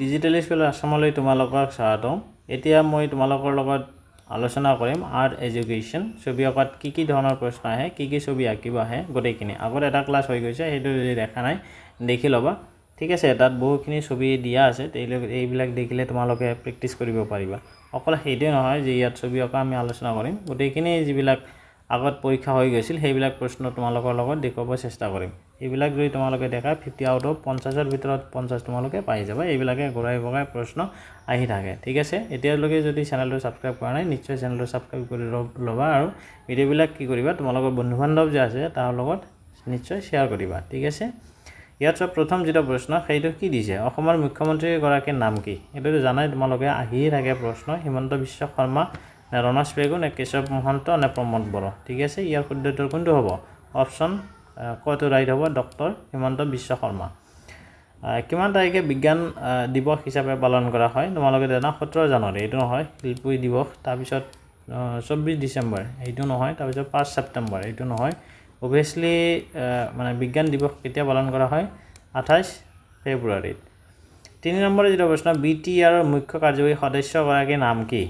Digital school আসামলৈ তোমালোকক স্বাগতম। এতিয়া মই তোমালোকৰ লগত আলোচনা কৰিম আৰ্ট এডুকেশ্যন ছবি অঁকাত কি কি ধৰণৰ প্ৰশ্ন আহে, কি কি ছবি আঁকিব আহে, গোটেইখিনি। আগত এটা ক্লাছ হৈ গৈছে, সেইটো যদি দেখা নাই, দেখি ল'বা। ঠিক আছে, তাত বহুখিনি ছবি দিয়া আছে এইবিলাক দেখিলে তোমালোকে প্ৰেক্টিচ কৰিব পাৰিবা। অকল সেইটোৱে নহয় যে ইয়াত ছবি অঁকা আমি আলোচনা কৰিম। গোটেইখিনি যিবিলাক আগত পৰীক্ষা হৈ গৈছিল, সেইবিলাক প্ৰশ্ন তোমালোকৰ লগত দেখুৱাব চেষ্টা কৰিম। এইবিলাক যদি তোমালোকে দেখা ফিফটি আউট অফ পঞ্চাছৰ ভিতৰত পঞ্চাছ তোমালোকে পাই যাবা। এইবিলাকে ঘূৰাই পকাই প্ৰশ্ন আহি থাকে। ঠিক আছে? এতিয়ালৈকে যদি চেনেলটো ছাবস্ক্ৰাইব কৰা নাই, নিশ্চয় চেনেলটো ছাবস্ক্ৰাইব কৰি ল'বা আৰু ভিডিঅ'বিলাক কি কৰিবা, তোমালোকৰ বন্ধু বান্ধৱ যে আছে, তাৰ লগত নিশ্চয় শ্বেয়াৰ কৰিবা। ঠিক আছে? ইয়াত চব প্ৰথম যিটো প্ৰশ্ন, সেইটো কি দিছে? অসমৰ মুখ্যমন্ত্ৰীগৰাকীৰ নাম কি? এইটোতো জানাই, তোমালোকে আহিয়ে থাকে প্ৰশ্ন। হিমন্ত বিশ্ব শৰ্মা নে ৰণাজ পেগু নে কেশৱ মহন্ত নে প্ৰমোদ বড়ো? ঠিক আছে? ইয়াৰ শুদ্ধ উত্তৰ কোনটো হ'ব? অপশ্যন কটো ৰাইট হ'ব ডক্টৰ হিমন্ত বিশ্ব শৰ্মা। কিমান তাৰিখে বিজ্ঞান দিৱস হিচাপে পালন কৰা হয়? তোমালোকে জানা সোতৰ জানুৱাৰী। এইটো নহয় শিল্পী দিৱস। তাৰপিছত চৌব্বিছ ডিচেম্বৰ। এইটো নহয় তাৰপিছত পাঁচ ছেপ্টেম্বৰ। এইটো নহয়। অভিয়াছলি মানে বিজ্ঞান দিৱস কেতিয়া পালন কৰা হয়? আঠাইছ ফেব্ৰুৱাৰীত। তিনি নম্বৰ যিটো প্ৰশ্ন বি টি আৰৰ মুখ্য কাৰ্যবাহী সদস্যগৰাকীৰ নাম কি?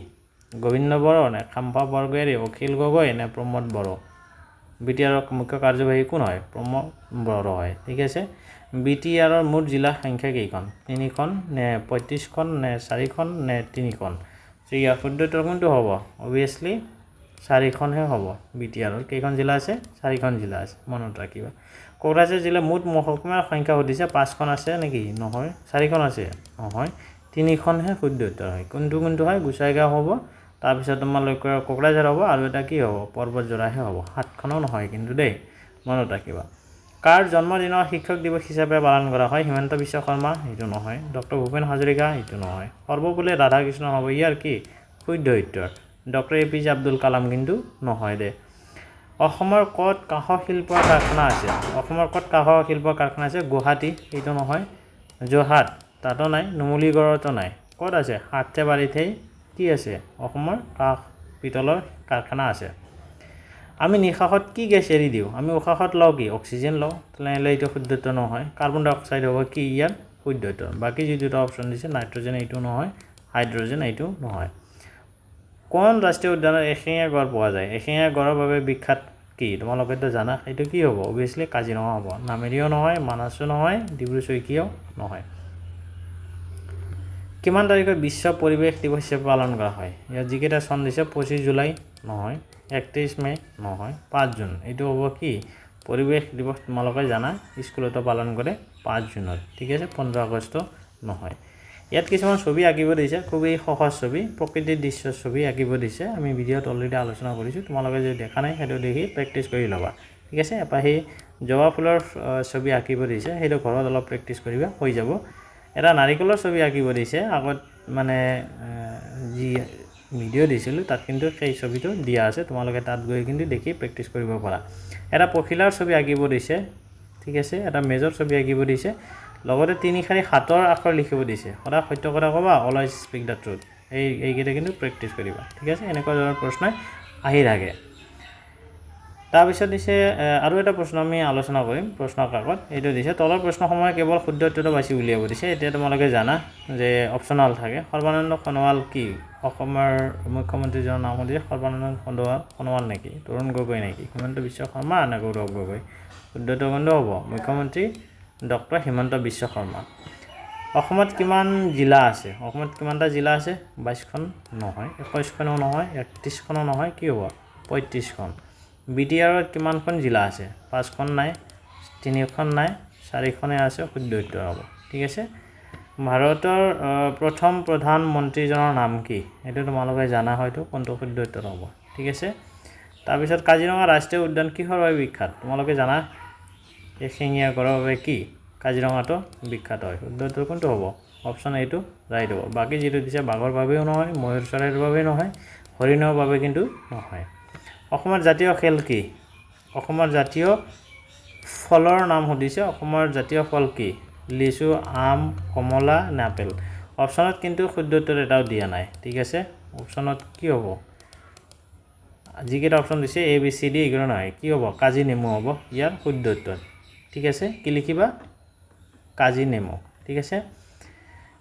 গোবিন্দ বড়ো নে খাম্পা বৰগোহাঁই অখিল গগৈ নে প্ৰমোদ বড়ো? বি টি আৰৰ মুখ্য কাৰ্যবাহী কোন হয়? প্ৰমোদ বড়ো হয় ঠিক আছে? বি টি আৰৰ মুঠ জিলা সংখ্যা কেইখন? তিনিখন নে পঁয়ত্ৰিছখন নে চাৰিখন নে তিনিখন? চ' ইয়াৰ শুদ্ধ কোনটো হ'ব? অভিয়াছলি চাৰিখনহে হ'ব। বি টি আৰৰ কেইখন জিলা আছে? চাৰিখন জিলা আছে। মনত ৰাখিবা। কোকৰাঝাৰ জিলাৰ মুঠ মহকুমাৰ সংখ্যা সুধিছে, পাঁচখন আছে নেকি? নহয়। চাৰিখন আছে? নহয়। তিনিখনহে শুদ্ধ উত্তৰ হয়। কোনটো কোনটো হয়? গোচাইগাঁও হ'ব। তাৰপিছত তোমালোকৰ কোকৰাঝাৰ হ'ব আৰু এটা কি হ'ব? পৰ্বতজোৰাহে হ'ব। সাতখনো নহয় কিন্তু দেই মনত ৰাখিবা। কাৰ জন্মদিনৰ শিক্ষক দিৱস হিচাপে পালন কৰা হয়? হিমন্ত বিশ্ব শৰ্মা সেইটো নহয়। ডক্টৰ ভূপেন হাজৰিকা সেইটো নহয়। সৰ্বপল্লী ৰাধাকৃষ্ণ হ'ব। ইয়াৰ কি? শুদ্ধ উত্তৰ। Doctor A P J Abdul Kalam কিন্তু নহয় দে। অসমৰ ক'ত কাঁহ শিল্পৰ কাৰখানা আছে? অসমৰ ক'ত কাঁহ শিল্পৰ কাৰখানা আছে? গুৱাহাটী সেইটো নহয়। যোৰহাট তাতো নাই। নুমলীগড়তো নাই। ক'ত আছে? সাতটেবাৰীতহে কি আছে? অসমৰ কাঁহ পিতলৰ কাৰখানা আছে। আমি নিশাহত কি গেছ এৰি দিওঁ? আমি উশাহত লওঁ কি? অক্সিজেন লওঁ? তেনেহ'লে এইটো শুদ্ধ উত্তৰ নহয়। কাৰ্বন ডাই অক্সাইড হ'ব কি ইয়াৰ শুদ্ধ উত্তৰ বাকী যি দুটা অপশ্যন দিছে নাইট্ৰজেন এইটো নহয় হাইড্ৰজেন এইটো নহয়। কোন ৰাষ্ট্ৰীয় উদ্যানত এশিঙীয়া গড় পোৱা যায়? এশিঙীয়া গড়ৰ বাবে বিখ্যাত কি? তোমালোকেতো জানা সেইটো কি হ'ব? অভিয়াছলি কাজিৰঙা হ'ব। নামেৰিও নহয় মানাছো নহয় ডিব্ৰু চৈখীয়াও নহয়। কিমান তাৰিখত বিশ্ব পৰিৱেশ দিৱস হিচাপে পালন কৰা হয়? ইয়াত যিকেইটা চন দিছে পঁচিছ জুলাই নহয়, একত্ৰিছ মে' নহয়, পাঁচ জুন। এইটো হ'ব কি? পৰিৱেশ দিৱস তোমালোকে জানা, স্কুলতো পালন কৰে পাঁচ জুনত। ঠিক আছে, পোন্ধৰ আগষ্ট নহয়। ইয়াত কিছুমান ছবি আঁকিব দিছে, খুবেই সহজ ছবি, প্ৰকৃতিৰ দৃশ্যৰ ছবি আঁকিব দিছে। আমি ভিডিঅ'ত অলৰেডি আলোচনা কৰিছোঁ, তোমালোকে যদি দেখা নাই সেইটো দেখি প্ৰেক্টিচ কৰি ল'বা। ঠিক আছে, এপাহ জবা ফুলৰ ছবি আঁকিব দিছে, সেইটো ঘৰত অলপ প্ৰেক্টিচ কৰিবা, হৈ যাব। এটা নাৰিকলৰ ছবি আঁকিব দিছে আগত মানে যি ভিডিঅ' দিছিলোঁ, তাত কিন্তু সেই ছবিটো দিয়া আছে। তোমালোকে তাত গৈ কিন্তু দেখি প্ৰেক্টিচ কৰিব পাৰা। এটা পখিলাৰ ছবি আঁকিব দিছে, ঠিক আছে? এটা মেজৰ ছবি আঁকিব দিছে। লগতে তিনিশাৰী হাতৰ আখৰ লিখিব দিছে। সদায় সত্য কথা ক'বা অলৱেজ স্পীক দ্য ট্ৰুথ এই, এইকেইটা কিন্তু প্ৰেক্টিচ কৰিবা, ঠিক আছে? এনেকুৱা ধৰণৰ প্ৰশ্নই আহি থাকে। তাৰপিছত দিছে আৰু এটা প্ৰশ্ন আমি আলোচনা কৰিম প্ৰশ্নৰ কাকত। এইটো দিছে তলৰ প্ৰশ্নসমূহে কেৱল শুদ্ধ উত্তৰটো বাছি উলিয়াব দিছে। এতিয়া তোমালোকে জানা যে অপশ্যনাল থাকে। সৰ্বানন্দ সোণোৱাল কি? অসমৰ মুখ্যমন্ত্ৰীজনৰ নাম সুধিছে সৰ্বানন্দ সোণোৱাল সোণোৱাল নেকি? তৰুণ গগৈ নেকি? হিমন্ত বিশ্ব শৰ্মা নে গৌৰৱ গগৈ? শুদ্ধটো কোনটো হ'ব? মুখ্যমন্ত্ৰী ডক্টৰ হিমন্ত বিশ্ব শৰ্মা। অসমত কিমান জিলা আছে? অসমত কিমানটা জিলা আছে? বাইছখন নহয় একৈছখনো নহয় একত্ৰিছখনো নহয় কি হ'ব? পঁয়ত্ৰিছখন বি টি আৰত কিমানখন জিলা আছে? পাঁচখন নাই, তিনিখন নাই চাৰিখনে আছে শুদ্ধ হ'ব। ঠিক আছে? ভাৰতৰ প্ৰথম প্ৰধানমন্ত্ৰীজনৰ নাম কি? এইটো তোমালোকে জানা হয়তো, কোনটো শুদ্ধ হ'ব। ঠিক আছে? তাৰপিছত কাজিৰঙা ৰাষ্ট্ৰীয় উদ্যান কিহৰ বাবে বিখ্যাত? তোমালোকে জানা? এশিঙীয়া গড়ৰ বাবে কি? কাজিৰঙাটো বিখ্যাত হয়। শুদ্ধ উত্তৰ কোনটো হ'ব? অপশ্যন এইটো ৰাইট হ'ব। বাকী যিটো দিছে বাঘৰ বাবেও নহয়, ময়ূৰ চৰাইৰ বাবেও নহয়, হৰিণৰ বাবে কিন্তু নহয়। অসমৰ জাতীয় খেল কি? অসমৰ জাতীয় ফলৰ নাম সুধিছে, অসমৰ জাতীয় ফল কি? লিচু, আম, কমলা নে আপেল? অপশ্যনত কিন্তু শুদ্ধ উত্তৰ এটাও দিয়া নাই, ঠিক আছে? অপশ্যনত কি হ'ব? যিকেইটা অপশ্যন দিছে এ বি চি ডি এইকেইটা নহয়, কি হ'ব? কাজি নেমু হ'ব, ইয়াৰ শুদ্ধ উত্তৰ, ঠিক আছে? কি লিখিবা? কাজি নেমু, ঠিক আছে?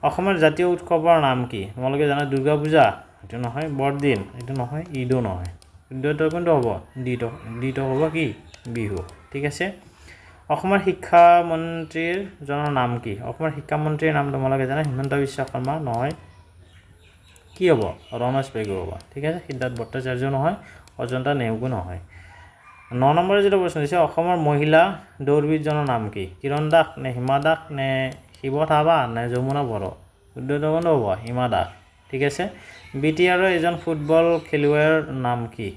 অসমৰ জাতীয় উৎসৱৰ নাম কি? তোমালোকে জানা দুৰ্গা পূজা, এইটো নহয়, বৰদিন, এইটো নহয়, ঈদো নহয়। শুদ্ধটো কোনটো হ'ব ডিটো ডিটো হ'ব কি বিহু ঠিক আছে অসমৰ শিক্ষামন্ত্ৰীৰ জনৰ নাম কি অসমৰ শিক্ষামন্ত্ৰীৰ নাম তোমালোকে জানা হিমন্ত বিশ্ব শৰ্মা নহয় কি হ'ব ৰমেশ পেগু হ'ব ঠিক আছে সিদ্ধাৰ্থ ভট্টাচাৰ্য নহয় অজন্তা নেওগো নহয় ন নম্বৰৰ যিটো প্ৰশ্ন দিছে অসমৰ মহিলা দৌৰবিদজনৰ নাম কি কিৰণ দাস নে হিমা দাস নে শিৱ থাবা নে যমুনা বড়ো কোনটো হ'ব হিমা দাস ঠিক আছে? বি টি আৰৰ এজন ফুটবল খেলুৱৈৰ নাম কি?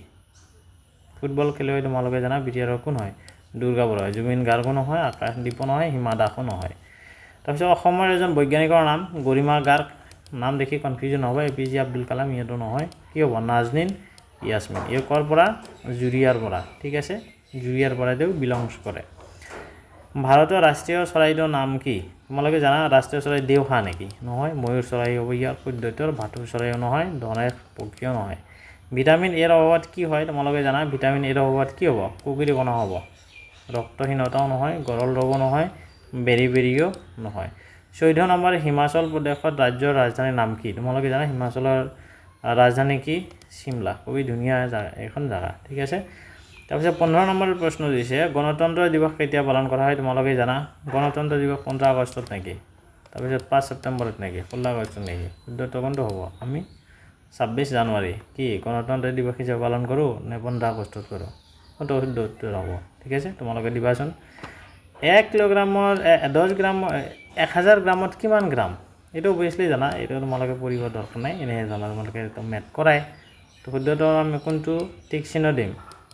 ফুটবল খেলুৱৈ তোমালোকে জানা বি টি আৰৰ কোন হয় দুৰ্গা বড়ো জুবিন গাৰ্গো নহয় আকাশদ্বীপো নহয়, হিমা দাসো নহয়। তাৰপিছত অসমৰ এজন বৈজ্ঞানিকৰ নাম, গৰিমা গাৰ্গ। নাম দেখি কনফিউজন হ'ব A P J Abdul Kalam, ইহঁতো নহয়। কি হ'ব? নাজনীন ইয়াছমিন এই ক'ৰ পৰা? জুৰিয়াৰ পৰা, ঠিক আছে? জুৰিয়াৰ পৰা তেওঁ বিলংছ কৰে। ভাৰতৰ ৰাষ্ট্ৰীয় চৰাইটোৰ নাম কি? তোমালোকে জানা ৰাষ্ট্ৰীয় চৰাই দেওহা নেকি? নহয় ময়ূৰ চৰাই হ'ব ইয়াৰ শুদ্ধটোৰ ভাটৌ চৰাইও নহয় ধনেশ পক্ষীও নহয়। ভিটামিন এৰ অভাৱত কি হয় তোমালোকে জানা? ভিটামিন এৰ অভাৱত কি হ'ব? কুকুৰী কণা হ'ব ৰক্তহীনতাও নহয় গৰল ৰোগো নহয় বেৰি বেৰিও নহয়। চৈধ্য নম্বৰ হিমাচল প্ৰদেশত ৰাজ্যৰ ৰাজধানীৰ নাম কি? তোমালোকে জানা হিমাচলৰ ৰাজধানী কি? চিমলা। খুবেই ধুনীয়া জেগা এখন জেগা ঠিক আছে? তাৰপিছত পোন্ধৰ নম্বৰ প্ৰশ্ন দিছে, গণতন্ত্ৰ দিৱস কেতিয়া পালন কৰা হয়? তোমালোকে জানা, গণতন্ত্ৰ দিৱস পোন্ধৰ আগষ্টত নেকি? তাৰপিছত পাঁচ ছেপ্টেম্বৰত নেকি? ষোল্ল আগষ্টত নেকি? শুদ্ধটো কোনটো হ'ব? আমি ছাব্বিছ জানুৱাৰী। কি, গণতন্ত্ৰ দিৱস হিচাপে পালন কৰোঁ নে পোন্ধৰ আগষ্টত কৰোঁ? কোনটো শুদ্ধ উত্তৰ হ'ব। ঠিক আছে, তোমালোকে দিবাচোন। এক কিলোগ্ৰামৰ দহ গ্ৰাম এক হাজাৰ গ্ৰামত কিমান গ্ৰাম? এইটো অভিয়াছলি জানা, এইটো তোমালোকে পঢ়িব দৰকাৰ নাই, এনেহে জানা তোমালোকে মেথ কৰাই। তো শুদ্ধটো আমি কোনটো? টিক চিহ্ন দিম।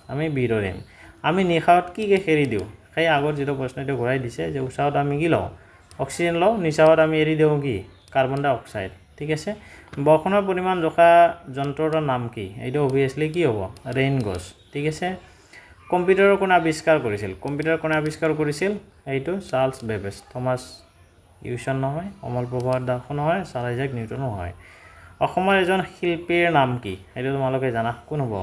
আমি বিৰো দিম আমি নিশাহত কি কি এৰি দিওঁ? সেই আগৰ যিটো প্ৰশ্ন এইটো ঘূৰাই দিছে যে উশাহত আমি কি লওঁ? অক্সিজেন লওঁ, নিশাহত আমি এৰি দিওঁ কি? Carbon dioxide. ঠিক আছে? বৰষুণৰ পৰিমাণ জোখা যন্ত্ৰৰ নাম কি? এইটো অভিয়াছলি কি হ'ব? ৰেইন গছ। ঠিক আছে? কম্পিউটাৰৰ কোনে আৱিষ্কাৰ কৰিছিল? কম্পিউটাৰ কোনে আৱিষ্কাৰ কৰিছিল? এইটো চাৰ্লছ বেবেজ। থমাছ ইউচন নহয়, অমল প্ৰভা দাসো নহয় আইজাক নিউটনো হয়। অসমৰ এজন শিল্পীৰ নাম কি? এইটো তোমালোকে জানা। কোন হ'ব?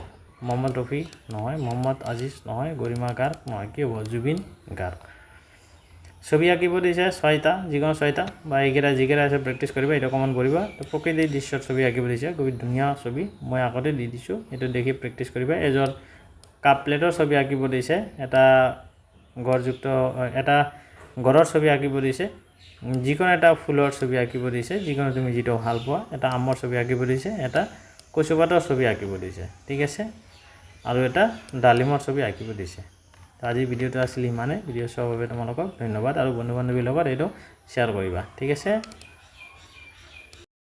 মহম্মদ ৰফি নহয় মহম্মদ আজিজ নহয় গৰিমা গাৰ্গ নহয় কি হ'ব? জুবিন গাৰ্গ ছবি আঁকিব দিছে ছয়টা, যিকোনো ছয়টা, বা এইকেইটা যিকেইটা আছে প্ৰেক্টিচ কৰিবা, এইটো অকণমান কৰিবা। তো প্ৰকৃতিৰ দৃশ্যত ছবি আঁকিব দিছে খুব ধুনীয়া ছবি। মই আগতে দি দিছোঁ, এইটো দেখি প্ৰেক্টিচ কৰিবা। এজন কাপ প্লেটৰ ছবি আঁকিব দিছে এটা গড়যুক্ত, এটা গড়ৰ ছবি আঁকিব দিছে যিকোনো এটা ফুলৰ ছবি আঁকিব দিছে যিকোনো তুমি যিটো ভালো পোৱা, এটা আমৰ ছবি আঁকিব দিছে এটা কচুপাতৰ ছবি আঁকিব দিছে ঠিক আছে? আৰু এটা ডালিমৰ ছবি আঁকিব দিছে। তো আজিৰ ভিডিঅ'টো আছিল ইমানে ভিডিঅ' চোৱাৰ বাবে তোমালোকক ধন্যবাদ। আৰু বন্ধু বান্ধৱীৰ লগত এইটো শ্বেয়াৰ কৰিবা। ঠিক আছে?